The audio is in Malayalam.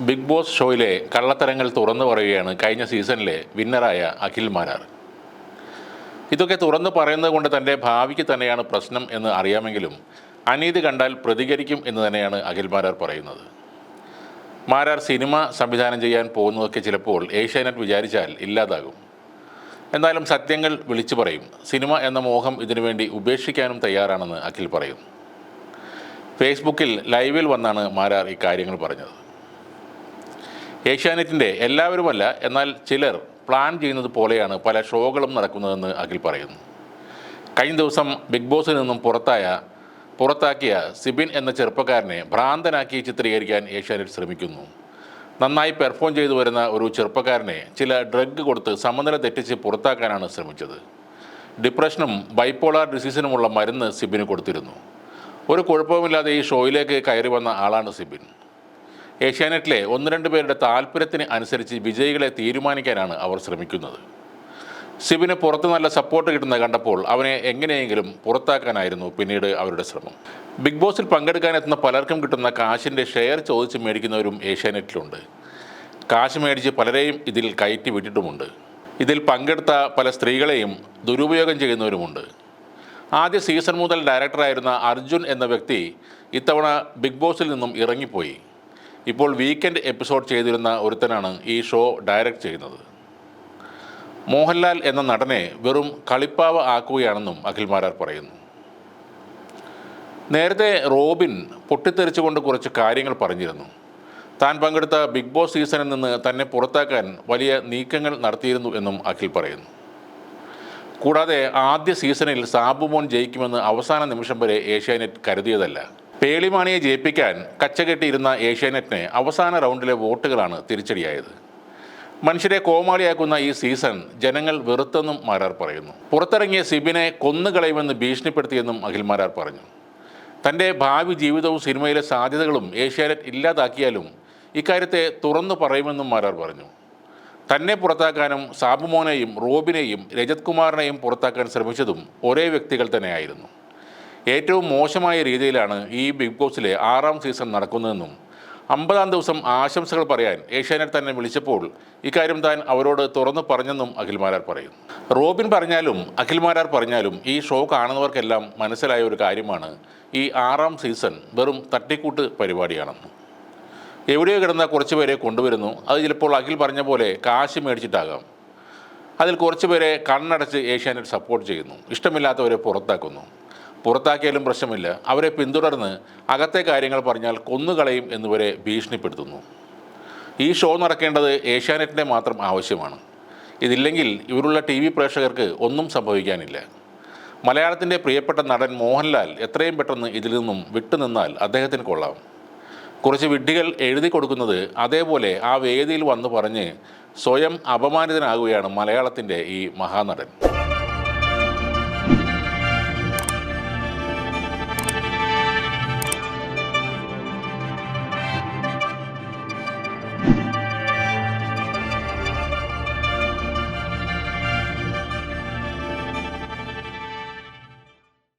ബിഗ് ബോസ് ഷോയിലെ കള്ളത്തരങ്ങൾ തുറന്നു പറയുകയാണ് കഴിഞ്ഞ സീസണിലെ വിന്നറായ അഖിൽ മാരാർ. ഇതൊക്കെ തുറന്നു പറയുന്നത് കൊണ്ട് തന്റെ ഭാവിക്ക് തന്നെയാണ് പ്രശ്നം എന്ന് അറിയാമെങ്കിലും അനീതി കണ്ടാൽ പ്രതികരിക്കും എന്ന് തന്നെയാണ് അഖിൽ മാരാർ പറയുന്നത്. മാരാർ സിനിമ സംവിധാനം ചെയ്യാൻ പോകുന്നതൊക്കെ ചിലപ്പോൾ ഏഷ്യാനെറ്റ് വിചാരിച്ചാൽ ഇല്ലാതാകും. എന്നാലും സത്യങ്ങൾ വിളിച്ചു പറയും. സിനിമ എന്ന മോഹം ഇതിനുവേണ്ടി ഉപേക്ഷിക്കാനും തയ്യാറാണെന്ന് അഖിൽ പറയുന്നു. ഫേസ്ബുക്കിൽ ലൈവിൽ വന്നാണ് മാരാർ ഇക്കാര്യങ്ങൾ പറഞ്ഞത്. ഏഷ്യാനെറ്റിന്റെ എല്ലാവരുമല്ല എന്നാൽ ചിലർ പ്ലാൻ ചെയ്യുന്നത് പോലെയാണ് പല ഷോകളും നടക്കുന്നതെന്ന് അഖിൽ പറയുന്നു. കഴിഞ്ഞ ദിവസം ബിഗ് ബോസിൽ നിന്നും പുറത്തായ പുറത്താക്കിയ സിബിൻ എന്ന ചെറുപ്പക്കാരനെ ഭ്രാന്തനാക്കി ചിത്രീകരിക്കാൻ ഏഷ്യാനെറ്റ് ശ്രമിക്കുന്നു. നന്നായി പെർഫോം ചെയ്തു വരുന്ന ഒരു ചെറുപ്പക്കാരനെ ചില ഡ്രഗ് കൊടുത്ത് സമനില തെറ്റിച്ച് പുറത്താക്കാനാണ് ശ്രമിച്ചത്. ഡിപ്രഷനും ബൈപ്പോളാർ ഡിസീസിനുമുള്ള മരുന്ന് സിബിന് കൊടുത്തിരുന്നു. ഒരു കുഴപ്പവുമില്ലാതെ ഈ ഷോയിലേക്ക് കയറി വന്ന ആളാണ് സിബിൻ. ഏഷ്യാനെറ്റിലെ ഒന്ന് രണ്ട് പേരുടെ താല്പര്യത്തിന് അനുസരിച്ച് വിജയികളെ തീരുമാനിക്കാനാണ് അവർ ശ്രമിക്കുന്നത്. സിബിന് പുറത്ത് നല്ല സപ്പോർട്ട് കിട്ടുന്നത് കണ്ടപ്പോൾ അവനെ എങ്ങനെയെങ്കിലും പുറത്താക്കാനായിരുന്നു പിന്നീട് അവരുടെ ശ്രമം. ബിഗ് ബോസിൽ പങ്കെടുക്കാനെത്തുന്ന പലർക്കും കിട്ടുന്ന കാശിന്റെ ഷെയർ ചോദിച്ച് മേടിക്കുന്നവരും ഏഷ്യാനെറ്റിലുണ്ട്. കാശ് മേടിച്ച് പലരെയും ഇതിൽ കയറ്റി വിട്ടിട്ടുമുണ്ട്. ഇതിൽ പങ്കെടുത്ത പല സ്ത്രീകളെയും ദുരുപയോഗം ചെയ്യുന്നവരുമുണ്ട്. ആദ്യ സീസൺ മുതൽ ഡയറക്ടറായിരുന്ന അർജുൻ എന്ന വ്യക്തി ഇത്തവണ ബിഗ് ബോസിൽ നിന്നും ഇറങ്ങിപ്പോയി. ഇപ്പോൾ വീക്കെൻഡ് എപ്പിസോഡ് ചെയ്തിരുന്ന ഒരുത്തനാണ് ഈ ഷോ ഡയറക്റ്റ് ചെയ്യുന്നത്. മോഹൻലാൽ എന്ന നടനെ വെറും കളിപ്പാവ ആക്കുകയാണെന്നും അഖിൽമാരാർ പറയുന്നു. നേരത്തെ റോബിൻ പൊട്ടിത്തെറിച്ചുകൊണ്ട് കുറച്ച് കാര്യങ്ങൾ പറഞ്ഞിരുന്നു. താൻ പങ്കെടുത്ത ബിഗ് ബോസ് സീസണിൽ നിന്ന് തന്നെ പുറത്താക്കാൻ വലിയ നീക്കങ്ങൾ നടത്തിയിരുന്നു എന്നും അഖിൽ പറയുന്നു. കൂടാതെ ആദ്യ സീസണിൽ സാബുമോൻ ജയിക്കുമെന്ന് അവസാന നിമിഷം വരെ ഏഷ്യാനെറ്റ് കരുതിയതല്ല. പേളിമാണിയെ ജയിപ്പിക്കാൻ കച്ചകെട്ടിയിരുന്ന ഏഷ്യാനെറ്റിന് അവസാന റൗണ്ടിലെ വോട്ടുകളാണ് തിരിച്ചടിയായത്. മനുഷ്യരെ കോമാളിയാക്കുന്ന ഈ സീസൺ ജനങ്ങൾ വെറുത്തെന്നും മാരാർ പറയുന്നു. പുറത്തിറങ്ങിയ സിബിനെ കൊന്നുകളയുമെന്ന് ഭീഷണിപ്പെടുത്തിയെന്നും അഖിൽ മാരാർ പറഞ്ഞു. തന്റെ ഭാവി ജീവിതവും സിനിമയിലെ സാധ്യതകളും ഏഷ്യാനെറ്റ് ഇല്ലാതാക്കിയാലും ഇക്കാര്യത്തെ തുറന്നു പറയുമെന്നും മാരാർ പറഞ്ഞു. തന്നെ പുറത്താക്കാനും സാബുമോനെയും റോബിനെയും രജത് കുമാറിനെയും പുറത്താക്കാൻ ശ്രമിച്ചതും ഒരേ വ്യക്തികൾ തന്നെയായിരുന്നു. ഏറ്റവും മോശമായ രീതിയിലാണ് ഈ ബിഗ് ബോസിലെ ആറാം സീസൺ നടക്കുന്നതെന്നും അമ്പതാം ദിവസം ആശംസകൾ പറയാൻ ഏഷ്യാനെറ്റ് തന്നെ വിളിച്ചപ്പോൾ ഇക്കാര്യം താൻ അവരോട് തുറന്നു പറഞ്ഞെന്നും അഖിൽമാരാർ പറയും. റോബിൻ പറഞ്ഞാലും അഖിൽമാരാർ പറഞ്ഞാലും ഈ ഷോ കാണുന്നവർക്കെല്ലാം മനസ്സിലായ ഒരു കാര്യമാണ്. ഈ ആറാം സീസൺ വെറും തട്ടിക്കൂട്ട് പരിപാടിയാണെന്ന്. എവിടെയോ കിടന്ന കുറച്ച് പേരെ കൊണ്ടുവരുന്നു. അത് ചിലപ്പോൾ അഖിൽ പറഞ്ഞ പോലെ കാശ് മേടിച്ചിട്ടാകാം. അതിൽ കുറച്ച് പേരെ കണ്ണടച്ച് ഏഷ്യാനെറ്റ് സപ്പോർട്ട് ചെയ്യുന്നു. ഇഷ്ടമില്ലാത്തവരെ പുറത്താക്കുന്നു. പുറത്താക്കിയാലും പ്രശ്നമില്ല. അവരെ പിന്തുടർന്ന് അകത്തെ കാര്യങ്ങൾ പറഞ്ഞാൽ കൊന്നുകളയും എന്നിവരെ ഭീഷണിപ്പെടുത്തുന്നു. ഈ ഷോ നടക്കേണ്ടത് ഏഷ്യാനെറ്റിന്റെ മാത്രം ആവശ്യമാണ്. ഇതില്ലെങ്കിൽ ഇവരുള്ള ടി വി പ്രേക്ഷകർക്ക് ഒന്നും സംഭവിക്കാനില്ല. മലയാളത്തിന്റെ പ്രിയപ്പെട്ട നടൻ മോഹൻലാൽ എത്രയും പെട്ടെന്ന് ഇതിൽ നിന്നും വിട്ടുനിന്നാൽ അദ്ദേഹത്തിന് കൊള്ളാം. കുറച്ച് വിഡ്ഢികൾ എഴുതി കൊടുക്കുന്നത് അതേപോലെ ആ വേദിയിൽ വന്ന് പറഞ്ഞ് സ്വയം അപമാനിതനാകുകയാണ് മലയാളത്തിന്റെ ഈ മഹാനടൻ.